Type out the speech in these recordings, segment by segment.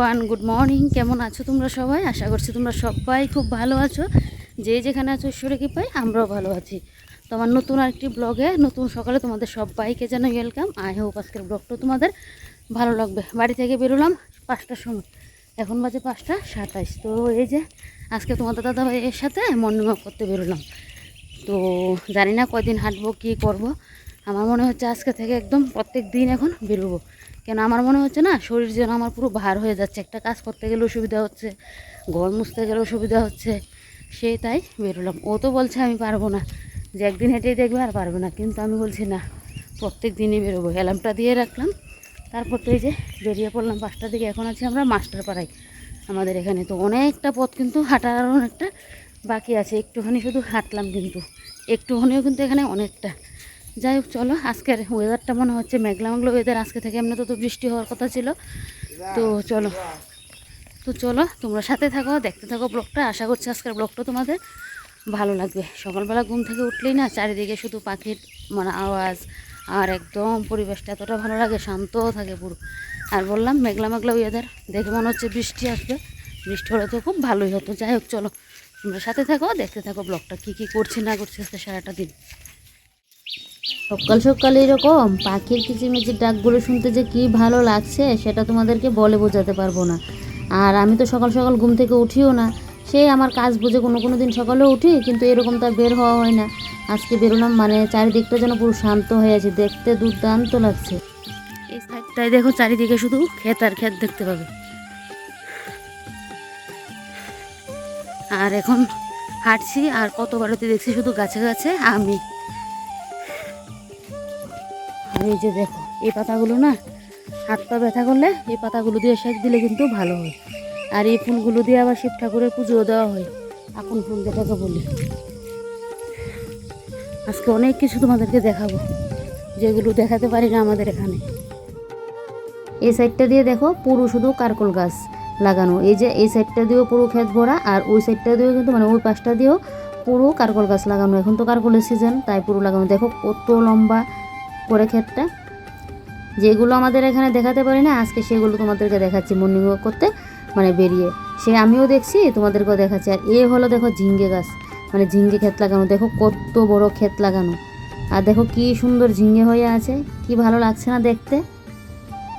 Everyone good morning কেমন আছো তোমরা সবাই? আশা করছি তোমরা সবাই খুব ভালো আছো। যে যেখানে আছো ঈশ্বরে কি পাই আমরাও ভালো আছি। তো আমার নতুন আরেকটি ব্লগে, নতুন সকালে তোমাদের সবাইকে যেন ওয়েলকাম আই হোপ আজকের ব্লগটা তোমাদের ভালো লাগবে। বাড়ি থেকে বেরোলাম পাঁচটার সময়। এখন বাজে পাঁচটা সাতাইশ তো এই যে, আজকে তোমাদের দাদা ভাইয়ের সাথে মর্নিং ওয়াক করতে বেরোলাম। তো জানি না কয়দিন হাঁটবো, কী করব। আমার মনে হচ্ছে আজকে থেকে একদম প্রত্যেক দিন এখন বেরোবো। কেন আমার মনে হচ্ছে না শরীর যেন আমার পুরো ভার হয়ে যাচ্ছে? একটা কাজ করতে গেলে অসুবিধা হচ্ছে, ঘর মুছতে গেলে অসুবিধা হচ্ছে। সেই তাই বেরোলাম। ও তো বলছে আমি পারব না। যে একদিন হেঁটেই দেখবে আর পারবে না। কিন্তু আমি বলছি, না, প্রত্যেক দিনই বেরোবো। অ্যালার্মটা দিয়ে রাখলাম। তারপর তো এই যে বেরিয়ে পড়লাম পাঁচটার দিকে। এখন আছি আমরা মাস্টার পাড়ায় আমাদের এখানে। তো অনেকটা পথ কিন্তু হাঁটার অনেকটা বাকি আছে। একটুখানি শুধু হাঁটলাম কিন্তু। একটুখানিও কিন্তু এখানে অনেকটা। যাই হোক চলো, আজকের ওয়েদারটা মনে হচ্ছে মেঘলা মেঘলা ওয়েদার আজকে থেকে এমনি তো তো বৃষ্টি হওয়ার কথা ছিল। তো চলো তো চলো, তোমরা সাথে থাকো, দেখতে থাকো ব্লগটা। আশা করছি আজকের ব্লগটা তোমাদের ভালো লাগবে। সকালবেলা ঘুম থেকে উঠলেই না, চারিদিকে শুধু পাখির মানে আওয়াজ আর একদম পরিবেশটা এতটা ভালো লাগে শান্ত থাকে পুরো। আর বললাম, মেঘলা মেঘলা ওয়েদার দেখে মনে হচ্ছে বৃষ্টি আসবে। বৃষ্টি হলে তো খুব ভালোই হতো। যাই হোক চলো, তোমরা সাথে থাকো, দেখতে থাকো ব্লগটা, কী কী করছি না করছি আজকে সারাটা দিন। সকাল সকাল এরকম পাখির কিচিমিচির ডাকগুলো শুনতে যে কি ভালো লাগছে, সেটা তোমাদেরকে বলে বোঝাতে পারব না। আর আমি তো সকাল সকাল ঘুম থেকে উঠিও না। সেই আমার কাজ বুঝে কোনো কোনো দিন সকালেও উঠি, কিন্তু এরকম তার বের হওয়া হয় না। আজকে বেরোলাম মানে চারিদিকটা যেন পুরো শান্ত হয়ে আছে, দেখতে দুর্দান্ত লাগছে। এই সাইডটায় দেখো চারিদিকে শুধু ক্ষেত আর ক্ষেত দেখতে পাবে। আর এখন হাঁটছি, আর কত বারোতে দেখছি শুধু গাছে গাছে আমি। আর এই যে দেখো, এই পাতাগুলো না হাত পা ব্যথা করলে এই পাতাগুলো দিয়ে সেক দিলে কিন্তু ভালো হয়। আর এই ফুলগুলো দিয়ে আবার শিব ঠাকুরের পুজোও দেওয়া হয়। এখন ফুল যেটাকে বলি। আজকে অনেক কিছু তোমাদেরকে দেখাবো, যেগুলো দেখাতে পারি না আমাদের এখানে। এই সাইডটা দিয়ে দেখো, পুরো শুধু কারকল গাছ লাগানো। এই যে এই সাইডটা দিয়েও পুরো ক্ষেত ভরা, আর ওই সাইডটা দিয়েও কিন্তু মানে ওই পাশটা দিয়েও পুরো কারকল গাছ লাগানো। এখন তো কারকলের সিজন তাই পুরো লাগানো। দেখো কত লম্বা করে ক্ষেতটা যেগুলো আমাদের এখানে দেখাতে পারি না, আজকে সেগুলো তোমাদেরকে দেখাচ্ছি মর্নিং ওয়াক করতে মানে বেরিয়ে। সে আমিও দেখছি, তোমাদেরকেও দেখাচ্ছি। আর এ হলো দেখো ঝিঙ্গে গাছ। মানে ঝিঙ্গে ক্ষেত লাগানো। দেখো কত বড় ক্ষেত লাগানো। আর দেখো কি সুন্দর ঝিঙ্গে হয়ে আছে। কি ভালো লাগছে না দেখতে?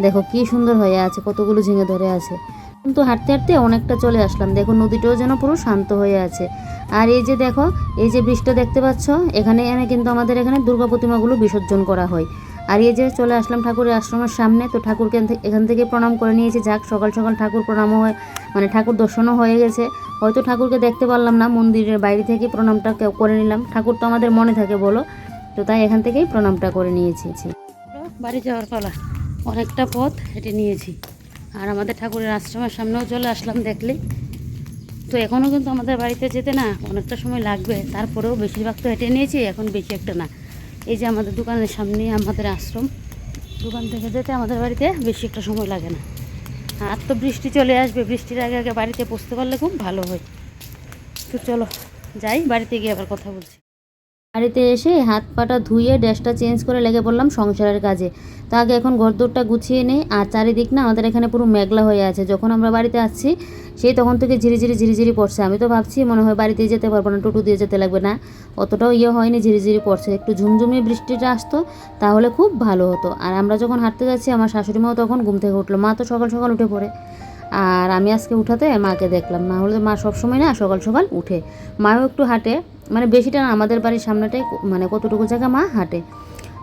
দেখো কি সুন্দর হয়ে আছে। কতগুলো ঝিঙে ধরে আছে। কিন্তু হাঁটতে হাঁটতে অনেকটা চলে আসলাম। দেখো, নদীটাও যেন পুরো শান্ত হয়ে আছে। আর এই যে দেখো, এই যে বৃষ্টিটা দেখতে পাচ্ছ, এখানে এনে কিন্তু আমাদের এখানে দুর্গা প্রতিমাগুলো বিসর্জন করা হয়। আর এই যে চলে আসলাম ঠাকুরের আশ্রমের সামনে, তো ঠাকুরকে এখান থেকে- প্রণাম করে নিয়েছি। যাক, সকাল সকাল ঠাকুর প্রণামও হয় মানে ঠাকুর দর্শনও হয়ে গেছে। হয়তো ঠাকুরকে দেখতে পারলাম না, মন্দিরের বাইরে থেকে প্রণামটা করে নিলাম। ঠাকুর তো আমাদের মনে থাকে বলো, তো তাই এখান থেকেই প্রণামটা করে নিয়েছি। বাড়ি যাওয়ার পালা। অনেকটা পথ হেঁটে নিয়েছি। আর আমাদের ঠাকুরের আশ্রমের সামনেও চলে আসলাম দেখলে। তো এখনও কিন্তু আমাদের বাড়িতে যেতে না, অনেকটা সময় লাগবে। তারপরেও বেশিরভাগ তো হেঁটে নিয়েছি, এখন বেশি একটা না। এই যে আমাদের দোকানের সামনে আমাদের আশ্রম। দোকান থেকে যেতে আমাদের বাড়িতে বেশি একটা সময় লাগে না। আর তো বৃষ্টি চলে আসবে, বৃষ্টির আগে আগে বাড়িতে পৌঁছতে পারলে খুব ভালো হয়। তো চলো, যাই, বাড়িতে গিয়ে আবার কথা বলছি। বাড়িতে এসে হাত পাটা ধুয়ে ড্রেসটা চেঞ্জ করে লেগে পড়লাম সংসারের কাজে। তো আগে এখন ঘরদোরটা গুছিয়ে নেই আর চারিদিক না আমাদের এখানে পুরো মেঘলা হয়ে আছে। যখন আমরা বাড়িতে আসছি, সেই তখন থেকে ঝিরিঝিরি ঝিরিঝিরি পড়ছে। আমি তো ভাবছি মনে হয় বাড়িতে যেতে পারব না, টোটো দিয়ে যেতে লাগবে না। অতটাও ইয়ে হয়নি ঝিরিঝিরি পড়ছে। একটু ঝুমঝুমিয়ে বৃষ্টিটা আসতো, তাহলে খুব ভালো হতো। আর আমরা যখন হাঁটতে যাচ্ছি, আমার শাশুড়ি মাও তখন ঘুম থেকে উঠল। মা তো সকাল সকাল উঠে পড়ে। আর আমি আজকে উঠাতে মাকে দেখলাম মা হলে মা সবসময় না সকাল সকাল উঠে। মাও একটু হাঁটে মানে বেশিটা না, আমাদের বাড়ির সামনেটাই মানে কতটুকু জায়গা মা হাঁটে।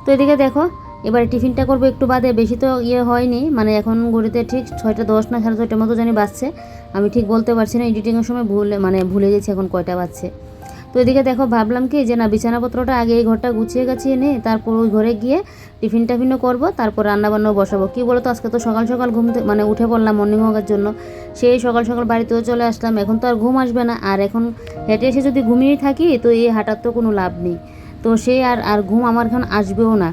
তো এদিকে দেখো, এবারে টিফিনটা করব একটু বাদে, বেশি তো ইয়ে হয়নি মানে এখন ঘড়িতে ঠিক ছয়টা দশ না সাড়ে ছয়টার মতো জানি বাজছে। আমি ঠিক বলতে পারছি না এডিটিংয়ের সময় ভুলে মানে ভুলে গেছি এখন কয়টা বাজছে। তো এদিকে দেখো, ভাবলাম কি যে না, বিছানাপত্রটা আগে এই ঘরটা গুছিয়ে গাছিয়ে নে, তারপর ওই ঘরে গিয়ে টিফিন টাফিনও করব, তারপর রান্নাবান্নাও বসাবো। কী বলো তো, আজকে তো সকাল সকাল ঘুম মানে উঠে পড়লাম মর্নিং ওয়াকের জন্য। সেই সকাল সকাল বাড়িতেও চলে আসলাম, এখন তো আর ঘুম আসবে না। আর এখন হেঁটে এসে যদি ঘুমিয়েই থাকি, তো এই হাঁটার তো কোনো লাভ নেই। তো সে আর আর ঘুম আমার এখন আসবেও না।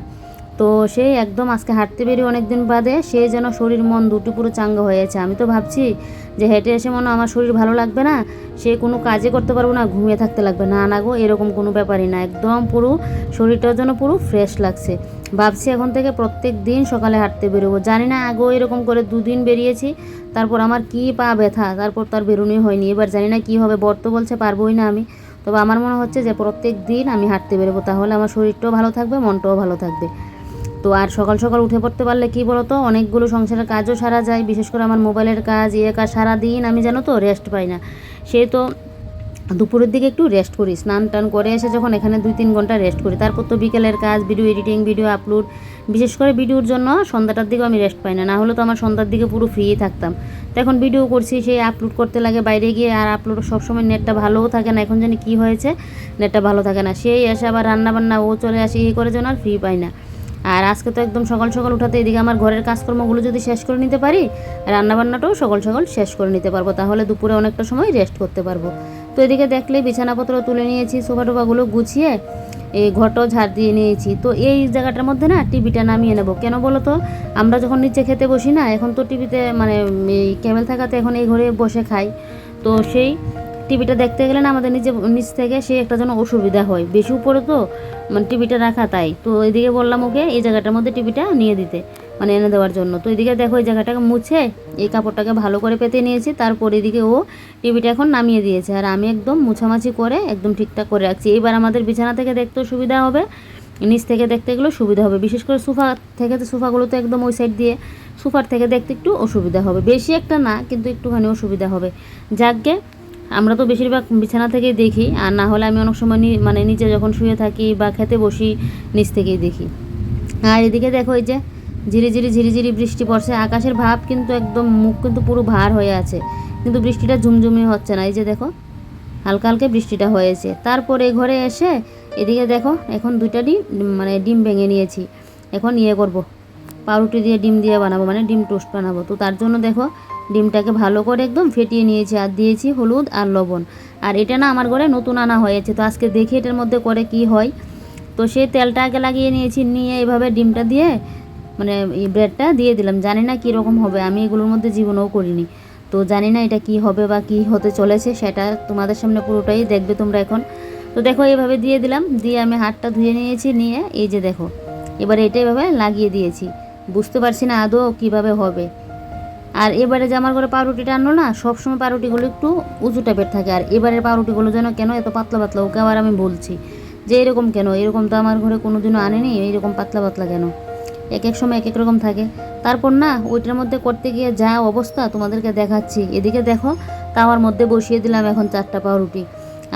তো সে একদম আজকে হাঁটতে বেরিয়ে অনেক দিন বাদে সে যেন শরীর, মন দুটো পুরো চাঙ্গা হয়েছে আমি তো ভাবছি যে হেঁটে এসে মনে আমার শরীর ভালো লাগবে না, সে কোনো কাজে করতে পারব না, ঘুমিয়ে থাকতে লাগবে। না না গো, এরকম কোনো ব্যাপারই না। একদম পুরো শরীরটার জন্য পুরো ফ্রেশ লাগছে। ভাবছি এখন থেকে প্রত্যেক দিন সকালে হাঁটতে বেরোবো। জানি না আগেও এরকম করে দুদিন বেরিয়েছি, তারপর আমার কি পা ব্যথা, তারপর তার বেরোনোই হয়নি। এবার জানি না কি হবে, বর তো বলছে পারবোই না আমি। তবে আমার মনে হচ্ছে যে প্রত্যেক দিন আমি হাঁটতে বেরোবো, তাহলে আমার শরীরটাও ভালো থাকবে, মনটাও ভালো থাকবে। তো আর সকাল সকাল উঠে পড়তে পারলে কি বলো তো অনেকগুলো সংসারের কাজও সারা যায়, বিশেষ করে আমার মোবাইলের কাজ ইয়ে কাজ সারাদিন আমি জানো তো রেস্ট পাই না। সে তো দুপুরের দিকে একটু রেস্ট করি, স্নান টান করে এসে যখন এখানে দুই তিন ঘণ্টা রেস্ট করি। তারপর তো বিকেলের কাজ ভিডিও এডিটিং ভিডিও আপলোড বিশেষ করে ভিডিওর জন্য সন্ধ্যাটার দিকেও আমি রেস্ট পাই না। না হলে তো আমার সন্ধ্যার দিকে পুরো ফ্রি থাকতাম। তো এখন ভিডিও করছি, সেই আপলোড করতে লাগে বাইরে গিয়ে, আর আপলোড সবসময় নেটটা ভালোও থাকে না। এখন জানি কী হয়েছে নেটটা ভালো থাকে না। সেই এসে আবার রান্না বান্না ও চলে আসে, এই করে যেন আর ফ্রি পাই না। আর আজকে তো একদম সকাল সকাল উঠাতে এদিকে আমার ঘরের কাজকর্মগুলো যদি শেষ করে নিতে পারি, রান্নাবান্নাটাও সকাল সকাল শেষ করে নিতে পারব, তাহলে দুপুরে অনেকটা সময় রেস্ট করতে পারব। তো এদিকে দেখলে বিছানাপত্র তুলে নিয়েছি, সোফা টোফাগুলো গুছিয়ে এই ঘরটাও ঝাড় দিয়ে নিয়েছি। তো এই জায়গাটার মধ্যে না টিভিটা নামিয়ে নেব। কেন বলো তো? আমরা যখন নিচে খেতে বসি না, এখন তো টিভিতে মানে এই ক্যামেল থাকাতে এখন এই ঘরে বসে খাই। তো সেই টিভিটা দেখতে গেলে না আমাদের নিজে নিচ থেকে সে একটা যেন অসুবিধা হয়। বেশি উপরে তো মানে টিভিটা রাখা তাই। তো এদিকে বললাম ওকে, এই জায়গাটার মধ্যে টিভিটা নিয়ে দিতে মানে এনে দেওয়ার জন্য। তো এদিকে দেখো, এই জায়গাটাকে মুছে, এই কাপড়টাকে ভালো করে পেতে নিয়েছি। তারপর এদিকে ও টিভিটা এখন নামিয়ে দিয়েছে। আর আমি একদম মুছামাছি করে একদম ঠিকঠাক করে রাখছি। এবার আমাদের বিছানা থেকে দেখতেও সুবিধা হবে। নিচ থেকে দেখতে গেলেও সুবিধা হবে। বিশেষ করে সোফা থেকে তো সোফাগুলো তো একদম ওই সাইড দিয়ে সোফার থেকে দেখতে একটু অসুবিধা হবে। বেশি একটা না, কিন্তু একটুখানি অসুবিধা হবে। যাকগে আমরা তো বেশিরভাগ বিছানা থেকেই দেখি, আর না হলে আমি অনেক সময় মানে নিচে যখন শুয়ে থাকি বা খেতে বসি, নিচ থেকেই দেখি। আর এদিকে দেখো এই যে ঝিরি ঝিরি ঝিরি ঝিরি বৃষ্টি পড়ছে, আকাশের ভাব কিন্তু একদম মুখ কিন্তু পুরো ভার হয়ে আছে, কিন্তু বৃষ্টিটা ঝুমঝুমি হচ্ছে না। এই যে দেখো, হালকা হালকা বৃষ্টিটা হয়েছে। তারপরে ঘরে এসে এদিকে দেখো, এখন দুইটা ডিম মানে ডিম ভেঙে নিয়েছি। এখন ইয়ে করব, পাউরুটি দিয়ে ডিম দিয়ে বানাবো মানে ডিম টোস্ট বানাবো। তো তার জন্য দেখো ডিমটাকে ভালো করে একদম ফেটিয়ে নিয়েছি আর দিয়েছি হলুদ আর লবণ। আর এটা না আমার ঘরে নতুন আনা হয়েছে, তো আজকে দেখি এটার মধ্যে করে কি হয়। তো সেই তেলটা আগে লাগিয়ে নিয়েছি, নিয়ে এভাবে ডিমটা দিয়ে মানে এই ব্রেডটা দিয়ে দিলাম। জানি না কীরকম হবে, আমি এগুলোর মধ্যে জীবনেও করিনি। তো জানি না এটা কি হবে বা কি হতে চলেছে, সেটা তোমাদের সামনে পুরোটাই দেখবে তোমরা এখন। তো দেখো এইভাবে দিয়ে দিলাম, দিয়ে আমি হাতটা ধুয়ে নিয়েছি, নিয়ে এই যে দেখো, এবারে এটা এভাবে লাগিয়ে দিয়েছি। বুঝতে পারছি না আদৌ কীভাবে হবে। আর এবারে যে আমার ঘরে পাউরুটিটা আনলো না, সবসময় পাউরুটিগুলো একটু উঁচু টাইপের থাকে। আর এবারের পাউরুটিগুলো যেন কেন এত পাতলা পাতলা, ওকে আবার আমি বলছি যে এরকম কেন? এরকম তো আমার ঘরে কোনো কোনোদিনও আনেনি এরকম পাতলা পাতলা কেন? এক এক সময় এক এক রকম থাকে। তারপর না, ওইটার মধ্যে করতে গিয়ে যা অবস্থা তোমাদেরকে দেখাচ্ছি। এদিকে দেখো, তাওয়ার মধ্যে বসিয়ে দিলাম এখন চারটা পাউরুটি।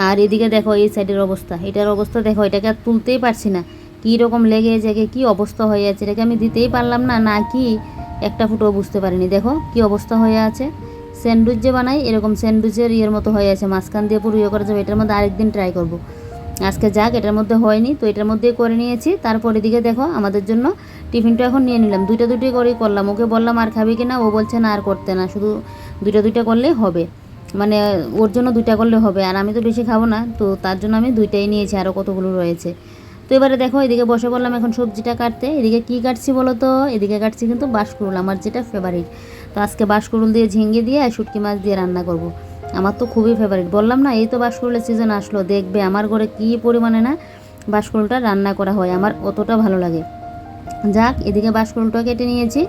আর এদিকে দেখো, এই সাইডের অবস্থা। এটার অবস্থা দেখো, এটাকে আর তুলতেই পারছি না। কী রকম লেগে জেগে কী অবস্থা হয়ে আছে, এটাকে আমি দিতেই পারলাম না না কি একটা ফুটো বুঝতে পারিনি। দেখো কি অবস্থা হয়ে আছে। স্যান্ডউইচ যে বানাই, এরকম স্যান্ডউইচের ইয়ের মতো হয়ে আছে। মাঝখান দিয়ে পুরো ইয়ে করা যাবে। এটার মধ্যে আরেকদিন ট্রাই করব। আজকে যাক, এটার মধ্যে হয়নি। তো এটার মধ্যেই করে নিয়েছি। তারপর এদিকে দেখো, আমাদের জন্য টিফিনটা এখন নিয়ে নিলাম। দুইটা দুইটাই করেই করলাম। ওকে বললাম, আর খাবি কি না? ও বলছে, না, আর করতে না। শুধু দুইটা দুইটা করলেই হবে। মানে ওর জন্য দুইটা করলে হবে। আর আমি তো বেশি খাব না। তো তার জন্য আমি দুইটাই নিয়েছি। আরও কতগুলো রয়েছে। তো এবারে দেখো, এদিকে বসে বললাম এখন সবজিটা কাটতে। এদিকে কি কাটছি বলো তো এদিকে কাটছি কিন্তু বাঁশকুড়ুল, আমার যেটা ফেভারিট তো আজকে বাঁশকুড়ুল দিয়ে ঝিঙ্গে দিয়ে আর শুটকি মাছ দিয়ে রান্না করব। আমার তো খুবই ফেভারিট বললাম না, এই তো বাঁশকুড়ুলের সিজন আসলো। দেখবে আমার ঘরে কী পরিমাণে না বাঁশকুড়ুলটা রান্না করা হয়, আমার অতটা ভালো লাগে। যাক, এদিকে বাঁশকুড়ুলটা কেটে নিয়েছি।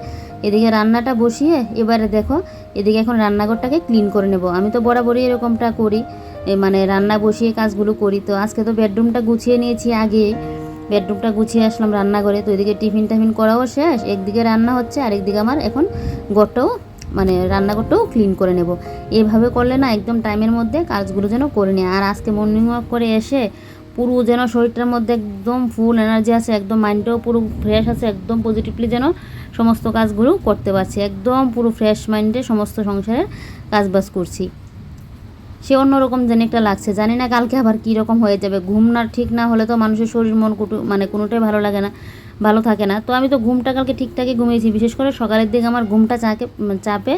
এদিকে রান্নাটা বসিয়ে এবারে দেখো, এদিকে এখন রান্নাঘরটাকে ক্লিন করে নেব। আমি তো বরাবরই এরকমটা করি। মানে রান্না বসিয়ে কাজগুলো করি। তো আজকে তো বেডরুমটা গুছিয়ে নিয়েছি আগে। বেডরুমটা গুছিয়ে আসলাম রান্নাঘরে। তো এদিকে টিফিন টাফিন করাও শেষ। একদিকে রান্না হচ্ছে আর একদিকে আমার এখন ঘরটাও মানে রান্নাঘরটাও ক্লিন করে নেব। এভাবে করলে না একদম টাইমের মধ্যে কাজগুলো যেন করে নিই আর আজকে মর্নিং ওয়াক করে এসে পুরো যেন শরীরটার মধ্যে একদম ফুল এনার্জি আছে, একদম মাইন্ডটাও পুরো ফ্রেশ আছে, একদম পজিটিভলি যেন সমস্ত কাজগুলো করতে পারছি। একদম পুরো ফ্রেশ মাইন্ডে সমস্ত সংসারের কাজবাজ করছি। সে অন্যরকম যেন একটা লাগছে। জানি না কালকে আবার কী রকম হয়ে যাবে। ঘুম না ঠিক না হলে তো মানুষের শরীর মন কুটু মানে কোনোটাই ভালো লাগে না, ভালো থাকে না। তো আমি তো ঘুমটা কালকে ঠিকঠাকই ঘুমিয়েছি। বিশেষ করে সকালের দিকে আমার ঘুমটা চাকে চাপে।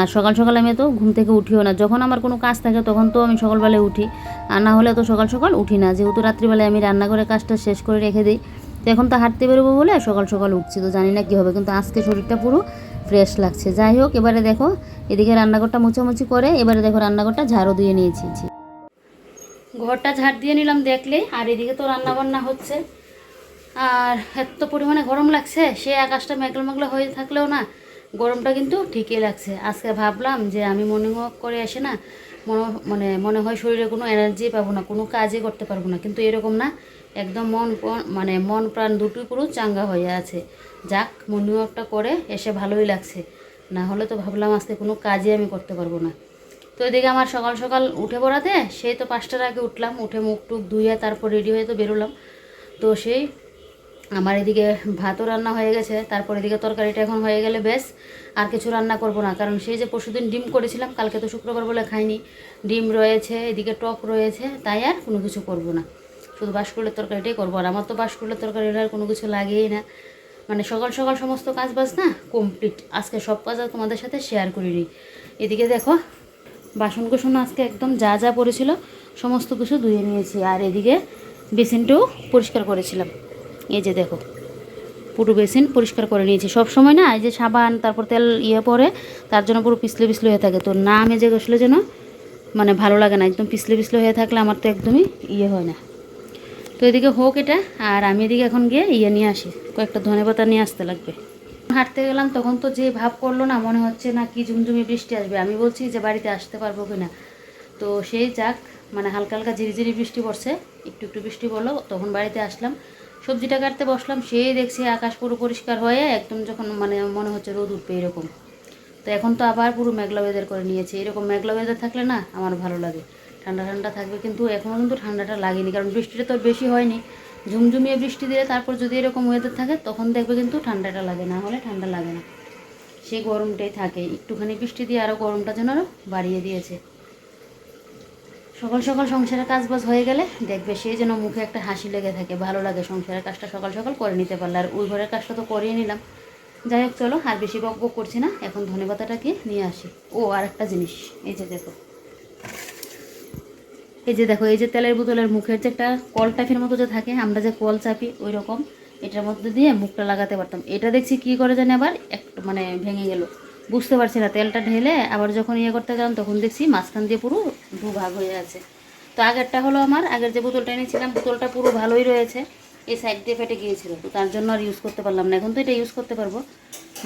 আর সকাল সকাল আমি তো ঘুম থেকে উঠিও না। যখন আমার কোনো কাজ থাকে তখন তো আমি সকালবেলায় উঠি। আর না হলে তো সকাল সকাল উঠি না। যেহেতু রাত্রিবেলায় আমি রান্না করে কাজটা শেষ করে রেখে দিই, তো এখন তো হাঁটতে বেরোবো বলে সকাল সকাল উঠছি। তো জানি না কী হবে। কিন্তু আজকে শরীরটা পুরো ফ্রেশ লাগছে। যাই হোক, এবারে দেখো, এদিকে রান্নাঘরটা মুছামুছি করে, এবারে দেখো রান্নাঘরটা ঝাড়ও দিয়ে নিয়েছি। ঘরটা ঝাড় দিয়ে নিলাম দেখলে আর এদিকে তো রান্না বান্না হচ্ছে। আর এত পরিমাণে গরম লাগছে, সে আকাশটা মেঘলা মেঘলা হয়ে থাকলেও না গরমটা কিন্তু ঠিকই লাগছে। আজকে ভাবলাম যে আমি মর্নিং ওয়াক করে এসে না, মনে মানে মনে হয় শরীরে কোনো এনার্জি পাবো না, কোনো কাজই করতে পারব না। কিন্তু এরকম না, একদম মন মানে মন প্রাণ দুটোই পুরো চাঙ্গা হয়ে আছে। যাক, মর্নিং ওয়াকটা করে এসে ভালোই লাগছে। না হলে তো ভাবলাম আজকে কোনো কাজই আমি করতে পারব না। তো এদিকে আমার সকাল সকাল উঠে পড়াতে, সেই তো পাঁচটার আগে উঠলাম, উঠে মুখ টুক ধুয়ে তারপর রেডি হয়ে তো বেরোলাম। তো সেই আমার এদিকে ভাতও রান্না হয়ে গেছে, তারপর এদিকে তরকারিটা এখন হয়ে গেলে বেশ, আর কিছু রান্না করব না, কারণ সেই যে পরশুদিন ডিম করেছিলাম, কালকে তো শুক্রবার বলে খাইনি। ডিম রয়েছে, এদিকে টক রয়েছে, তাই আর কোনো কিছু করব না। শুধু বাসকুলের তরকারিটাই করব, আর আমার তো বাসকুলের তরকারি আর কোনো কিছু লাগেই না। মানে সকাল সকাল সমস্ত কাজ বাজ না কমপ্লিট আজকে সব কাজ আর তোমাদের সাথে শেয়ার করিনি। এদিকে দেখো, বাসন কুসন আজকে একদম যা যা পড়েছিল, সমস্ত কিছু ধুয়ে নিয়েছি, আর এদিকে বেসিনটাও পরিষ্কার করেছিলাম। এই যে দেখো, পুরো বেসিন পরিষ্কার করে নিয়েছি। সব সময় না, এই যে সাবান, তারপর তেল ইয়ে পরে, তার জন্য পুরো পিছলে পিছলে হয়ে থাকে। তো না মেজে গেছিল যেন মানে ভালো লাগে না, একদম পিছলে পিছলে হয়ে থাকলে আমার তো একদমই ইয়ে হয় না। তো এদিকে হোক এটা, আর আমি এদিকে এখন গিয়ে ইয়ে নিয়ে আসি, কয়েকটা ধনে পাতা নিয়ে আসতে লাগবে। হাঁটতে গেলাম, তখন তো যে ভাব করল না, মনে হচ্ছে না কি ঝুমঝুমি বৃষ্টি আসবে। আমি বলছি যে বাড়িতে আসতে পারব কিনা। তো সেই যাক মানে হালকা হালকা ঝিরিঝিরি বৃষ্টি পড়ছে, একটু একটু বৃষ্টি পড়ল, তখন বাড়িতে আসলাম। সবজিটা কাটতে বসলাম, সেই দেখছি আকাশ পুরো পরিষ্কার হয়ে একদম যখন মানে মনে হচ্ছে রোদ উঠবে এরকম। তো এখন তো আবার পুরো মেঘলা ওয়েদার করে নিয়েছে। এরকম মেঘলা ওয়েদার থাকলে না আমার ভালো লাগে। ঠান্ডা ঠান্ডা থাকবে কিন্তু এখনও কিন্তু ঠান্ডাটা লাগেনি, কারণ বৃষ্টিটা তো বেশি হয়নি। ঝুমঝুমিয়ে বৃষ্টি দিলে তারপর যদি এরকম ওয়েদার থাকে তখন দেখবে কিন্তু ঠান্ডাটা লাগে, না হলে ঠান্ডা লাগে না। সেই গরমটাই থাকে। একটুখানি বৃষ্টি দিয়ে আরও গরমটা যেন আরও বাড়িয়ে দিয়েছে। সকাল সকাল সংসারের কাজ বাজ হয়ে গেলে দেখবে সে যেন মুখে একটা হাসি লেগে থাকে, ভালো লাগে। সংসারের কাজটা সকাল সকাল করে নিতে পারলে। আর ওই ঘরের কাজটা তো করিয়ে নিলাম। যাই হোক, চলো, আর বেশি বক বক করছি না। এখন ধনেপাতাটাকে নিয়ে আসি। ও, আর একটা জিনিস। এই যে দেখো। এই যে দেখো, এই যে তেলের বোতলের মুখের যে একটা কল টাইপের মতো যে থাকে, আমরা যে কল চাপি ওই রকম, এটার মধ্যে দিয়ে মুখটা লাগাতে পারতাম। এটা দেখছি কি করে জানি আবার একটু মানে ভেঙে গেল। বুঝতে পারছি না, তেলটা ঢেলে আবার যখন ইয়ে করতে গেলাম তখন দেখছি মাঝখান দিয়ে পুরো দু ভাগ হয়ে আছে। তো আগেরটা হলো আমার, আগের যে বোতলটা এনেছিলাম, বোতলটা পুরো ভালোই রয়েছে এই সাইড দিয়ে ফেটে গিয়েছিল। তো তার জন্য আর ইউজ করতে পারলাম না, এখন তো এটা ইউজ করতে পারব।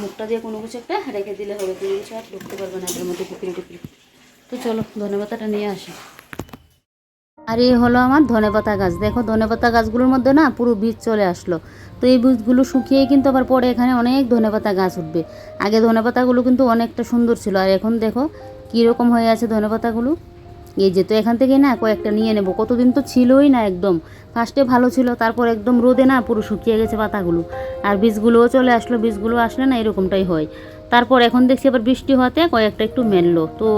মুখটা দিয়ে কোনো কিছু একটা রেখে দিলে হবে, কোনো কিছু আর ঢুকতে পারবে না এটার মধ্যে টুকরি টুকরি তো চলো ধন্যবাদটা নিয়ে আসি। আর এই হলো আমার ধনেপাতা গাছ। দেখো ধনেপাতা গাছগুলোর মধ্যে না পুরো বীজ চলে আসলো। তো এই বীজগুলো শুকিয়ে কিন্তু আবার পরে এখানে অনেক ধনেপাতা গাছ উঠবে। আগে ধনেপাতাগুলো কিন্তু অনেকটা সুন্দর ছিল, আর এখন দেখো কীরকম হয়ে আছে ধনেপাতাগুলো। এই যে তো এখান থেকে না কয়েকটা নিয়ে নেব। কতদিন তো ছিলই না একদম। ফার্স্টে ভালো ছিল, তারপর একদম রোদে না পুরো শুকিয়ে গেছে পাতাগুলো। আর বীজগুলোও চলে আসলো, বীজগুলো আসলে না এরকমটাই হয়। তারপর এখন দেখছি আবার বৃষ্টি হওয়াতে কয়েকটা একটু মেললো। তো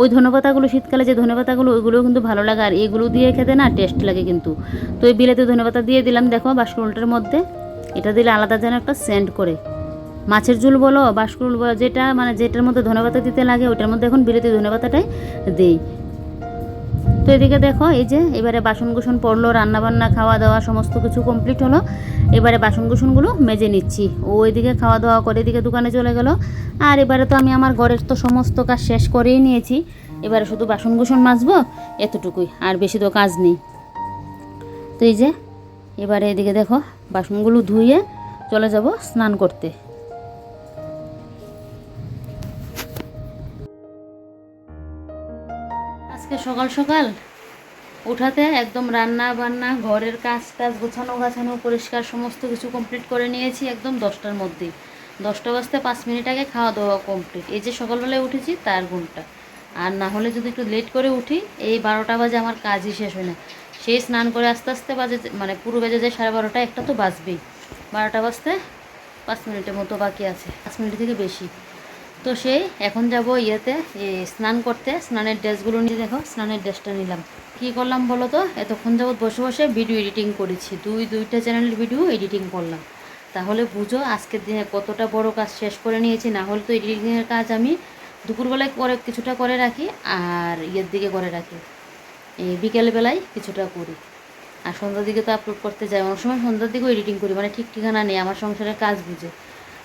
ওই ধনেপাতাগুলো শীতকালে যে ধনেপাতাগুলো, ওইগুলোও কিন্তু ভালো লাগে। আর এগুলো দিয়ে খেতে না টেস্ট লাগে কিন্তু। তো এই বিলেতে ধনেপাতা দিয়ে দিলাম, দেখো বাসকুলটার মধ্যে। এটা দিলে আলাদা যেন একটা সেন্ট করে। মাছের ঝুল বলো বাসকুল বলো, যেটা মানে যেটার মধ্যে ধনেপাতা দিতে লাগে, ওটার মধ্যে এখন বিলেতি ধনেপাতাটাই দেই। তো এদিকে দেখো, এই যে এবারে বাসন কুসন পড়ল, রান্নাবান্না খাওয়া দাওয়া সমস্ত কিছু কমপ্লিট হলো। এবারে বাসন কুসনগুলো মেজে নিচ্ছি। ও ওইদিকে খাওয়া দাওয়া করে এদিকে দোকানে চলে গেল। আর এবারে তো আমি আমার ঘরের তো সমস্ত কাজ শেষ করেই নিয়েছি। এবারে শুধু বাসন কুসন মাজবো, এতটুকুই, আর বেশি তো কাজ নেই। তো এই যে, এবারে এদিকে দেখো বাসনগুলো ধুয়ে চলে যাব স্নান করতে। আজকে সকাল সকাল উঠাতে একদম রান্না বান্না, ঘরের কাজ টাজ গোছানো গাছানো, পরিষ্কার সমস্ত কিছু কমপ্লিট করে নিয়েছি একদম দশটার মধ্যেই দশটা বাজতে পাঁচ মিনিট আগে খাওয়া দাওয়া কমপ্লিট এই যে সকালবেলায় উঠেছি তার ঘুমটা। আর না হলে যদি একটু লেট করে উঠি, এই বারোটা বাজে আমার কাজই শেষ হয় না। সেই স্নান করে আস্তে আস্তে বাজে মানে পুরো বেজে যায় সাড়ে বারোটা, একটা তো বাজবেই। বারোটা বাজতে পাঁচ মিনিটের মতো বাকি আছে, পাঁচ মিনিট থেকে বেশি। তো সেই এখন যাব ইয়েতে স্নান করতে, স্নানের ড্রেসগুলো নিয়ে দেখো, স্নানের ড্রেসটা নিলাম। কি করলাম বলো তো? এতক্ষণ যাবত বসে বসে ভিডিও এডিটিং করেছি, দুই দুইটা চ্যানেলের ভিডিও এডিটিং করলাম। তাহলে বুঝো আজকের দিনে কতটা বড় কাজ শেষ করে নিয়েছি, না হলে তো এডিটিংয়ের কাজ আমি দুপুরবেলায় করে কিছুটা করে রাখি, আর ইয়ের দিকে করে রাখি। বিকেলবেলায় কিছুটা করি। আর সন্ধ্যার দিকে তো আপলোড করতে যাই। অনেক সময় সন্ধ্যার দিকেও এডিটিং করি মানে ঠিক ঠিকানা নেই, আমার সংসারের কাজ বুঝে।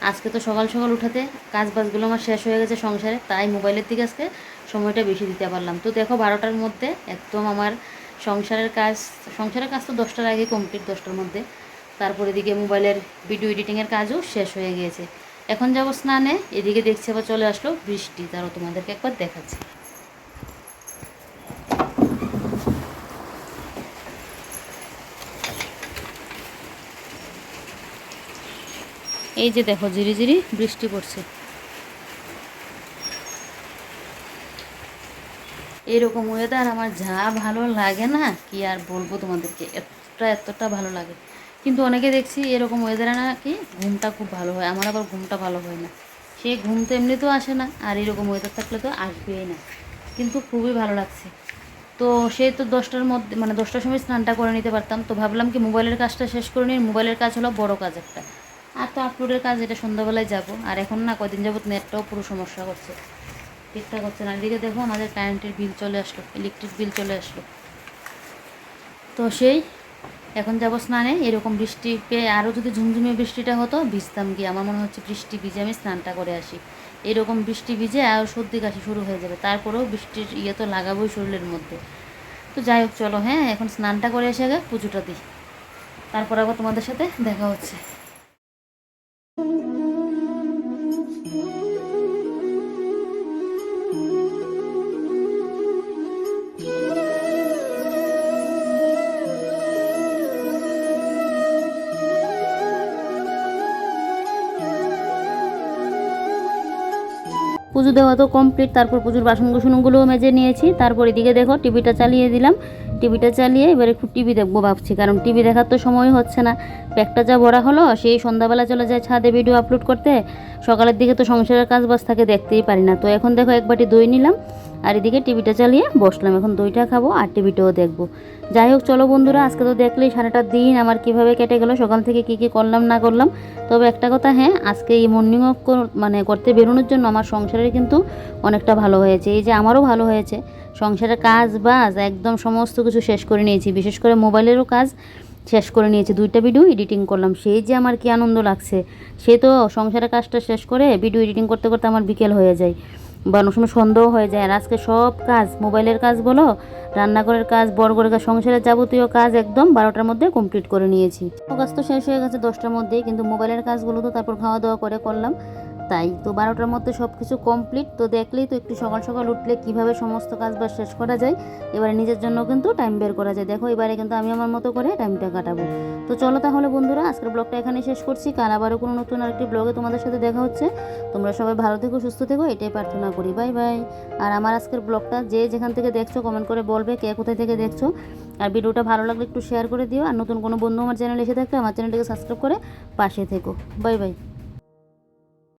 আজকে তো সকাল সকাল উঠাতে কাজ বাজগুলো আমার শেষ হয়ে গেছে সংসারে, তাই মোবাইলের দিকে আজকে সময়টা বেশি দিতে পারলাম। তো দেখো বারোটার মধ্যে একদম আমার সংসারের কাজ সংসারের কাজ তো দশটার আগে কমপ্লিট দশটার মধ্যে। তারপরে এদিকে মোবাইলের ভিডিও এডিটিংয়ের কাজও শেষ হয়ে গিয়েছে এখন যাব স্নানে, এদিকে দেখছি আবার চলে আসলো বৃষ্টি, তারও তোমাদেরকে একবার দেখাচ্ছি। এই যে দেখো, ঝিরি ঝিরি বৃষ্টি পড়ছে। এরকম ওয়েদার আমার যা ভালো লাগে না, কি আর বলব তোমাদেরকে, এতটা এতটা ভালো লাগে। কিন্তু অনেকে দেখছি এরকম ওয়েদারে না কি, ঘুমটা খুব ভালো হয়, আমার আবার ঘুমটা ভালো হয় না। সে ঘুম তো এমনিতেও আসে না, আর এরকম ওয়েদার থাকলে তো আসবেই না। কিন্তু খুবই ভালো লাগছে। তো সেই তো দশটার মধ্যে মানে দশটার সময় স্নানটা করে নিতে পারতাম। তো ভাবলাম কি মোবাইলের কাজটা শেষ করে নিই, মোবাইলের কাজ হলো বড় কাজ একটা। আর তো আপলোডের কাজ এটা সন্ধ্যাবেলায় যাব। আর এখন না কদিন যাবত নেটটাও পুরো সমস্যা করছে। ঠিকঠাক হচ্ছে না। এদিকে দেখো আমাদের কারেন্টের বিল চলে আসলো ইলেকট্রিক বিল চলে আসলো। তো সেই, এখন যাব স্নানে। এরকম বৃষ্টি পেয়ে আরও যদি ঝুমঝুমে বৃষ্টিটা হতো, ভিজতাম গিয়ে। আমার মনে হচ্ছে বৃষ্টি ভিজে আমি স্নানটা করে আসি। এরকম বৃষ্টি ভিজে আর সর্দি কাশি শুরু হয়ে যাবে। তারপরেও বৃষ্টির ইয়ে তো লাগাবোই শরীরের মধ্যে। তো যাই হোক, চলো হ্যাঁ এখন স্নানটা করে এসে আগে পুজোটা দিই। তারপর আবার তোমাদের সাথে দেখা হচ্ছে। পুজো দেওয়া তো কমপ্লিট তারপর পুজোর বাসন কুসনগুলোও মেজে নিয়েছি, তারপর এদিকে দেখো টিভিটা চালিয়ে দিলাম। টিভিটা চালিয়ে এবার একটু টিভি দেখব ভাবছি, কারণ টিভি দেখার তো সময় হচ্ছে না। প্যাকটা যা ভরা হলো, সেই সন্ধ্যাবেলা চলে যায় ছাদে ভিডিও আপলোড করতে। সকালের দিকে তো সংসারের কাজ বাজ থাকে, দেখতেই পারি না। তো এখন দেখো এক বাটি দই নিলাম, আর এদিকে টিভিটা চালিয়ে বসলাম। এখন দইটা খাব আর টিভিটাও দেখব। যাই হোক, চলো বন্ধুরা, আজকে তো দেখলেই সারাটা দিন আমার কীভাবে কেটে গেল, সকাল থেকে কি কি করলাম, না করলাম। তবে একটা কথা হ্যাঁ আজকে এই মর্নিং ওয়াক মানে করতে বেরোনোর জন্য আমার সংসারের কিন্তু অনেকটা ভালো হয়েছে। এই যে আমারও ভালো হয়েছে। সংসারের কাজ বাজ, একদম সমস্ত কিছু শেষ করে নিয়েছি। বিশেষ করে মোবাইলেরও কাজ শেষ করে নিয়েছি। দুইটা ভিডিও এডিটিং করলাম। সেই যে আমার কি আনন্দ লাগছে, সে তো সংসারের কাজটা শেষ করে ভিডিও এডিটিং করতে করতে আমার বিকেল হয়ে যায়। বা অনেক সময় সন্দেহ হয়ে যায়। আর আজকে সব কাজ, মোবাইলের কাজ বলো, রান্নাঘরের কাজ, বড় কাজ, সংসারের যাবতীয় কাজ একদম বারোটার মধ্যে কমপ্লিট করে নিয়েছি। কাজ তো শেষ হয়ে গেছে দশটার মধ্যেই, কিন্তু মোবাইলের কাজগুলো তো তারপর খাওয়া দাওয়া করে করলাম। তাই তো বারোটার মধ্যে সব কিছু কমপ্লিট তো দেখলেই তো একটু সকাল সকাল উঠলে কীভাবে সমস্ত কাজ বাজ শেষ করা যায়, এবারে নিজের জন্য কিন্তু টাইম বের করা যায়। দেখো, এবারে কিন্তু আমি আমার মতো করে টাইমটা কাটাবো। তো চলো তাহলে বন্ধুরা, আজকের ব্লগটা এখানে শেষ করছি। কাল আবারও কোনো নতুন আরেকটি ব্লগে তোমাদের সাথে দেখা হচ্ছে। তোমরা সবাই ভালো থেকো, সুস্থ থেকো, এটাই প্রার্থনা করি। বাই বাই আর আমার আজকের ব্লগটা যে যেখান থেকে দেখছ কমেন্ট করে বলবে কে কোথায় থেকে দেখছ। আর ভিডিওটা ভালো লাগলে একটু শেয়ার করে দিও। আর নতুন কোনো বন্ধু আমার চ্যানেলে এসে থাকলে, আমার চ্যানেলটিকে সাবস্ক্রাইব করে পাশে থেকো। Bye bye